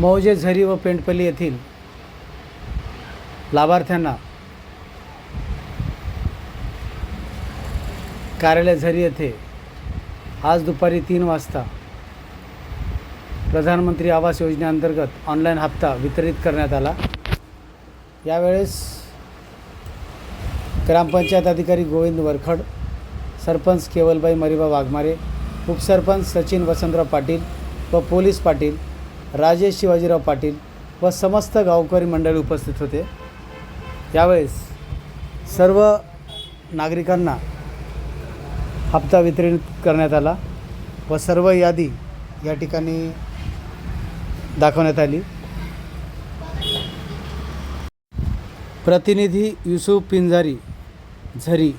मौजे झरी व पेंटपल्ली येथील लाभार्थ्यांना कार्यालय झरी येथे आज दुपारी तीन वाजता प्रधानमंत्री आवास योजनेअंतर्गत ऑनलाईन हप्ता वितरित करण्यात आला. यावेळेस ग्रामपंचायत अधिकारी गोविंद वरखड सरपंच केवलबाई मरिबा वाघमारे उपसरपंच सचिन वसंतराव पाटील व पोलीस पाटील राजेश शिवाजीराव पाटील व समस्त गावकरी मंडळी उपस्थित होते. त्यावेळेस सर्व नागरिकांना हप्ता वितरित करण्यात आला व सर्व यादी या ठिकाणी दाखवण्यात आली. प्रतिनिधी युसुफ पिंजारी झरी